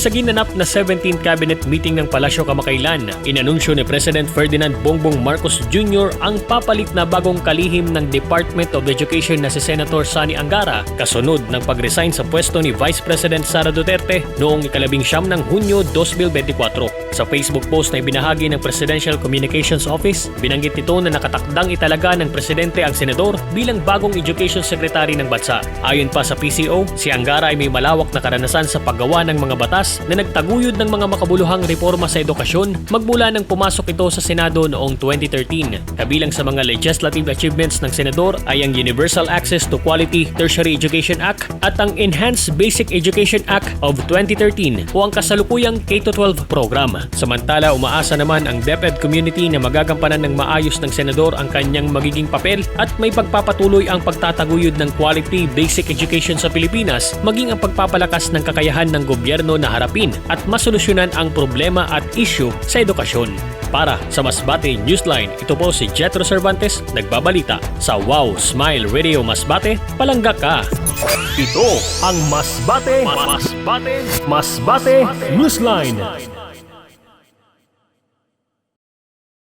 Sa ginanap na 17th Cabinet meeting ng Palasyo kamakailan, inanunsyo ni President Ferdinand Bongbong Marcos Jr. ang papalit na bagong kalihim ng Department of Education na si Senator Sani Angara kasunod ng pag-resign sa pwesto ni Vice President Sara Duterte noong ikalabing siyam ng Hunyo 2024. Sa Facebook post na ibinahagi ng Presidential Communications Office, binanggit nito na nakatakdang italaga ng Presidente ang Senador bilang bagong Education Secretary ng bansa. Ayon pa sa PCO, si Angara ay may malawak na karanasan sa paggawa ng mga batas na nagtaguyod ng mga makabuluhang reforma sa edukasyon magmula nang pumasok ito sa Senado noong 2013. Kabilang sa mga legislative achievements ng Senador ay ang Universal Access to Quality Tertiary Education Act at ang Enhanced Basic Education Act of 2013 o ang kasalukuyang K-12 program. Samantala, umaasa naman ang DepEd community na magagampanan ng maayos ng Senador ang kanyang magiging papel at may pagpapatuloy ang pagtataguyod ng quality basic education sa Pilipinas maging ang pagpapalakas ng kakayahan ng gobyerno na harapin at masolusyonan ang problema at issue sa edukasyon. Para sa Masbate Newsline, ito po si Jetro Cervantes, nagbabalita sa Wow Smile Radio Masbate, palangga ka! Ito ang Masbate, Masbate, Masbate Newsline.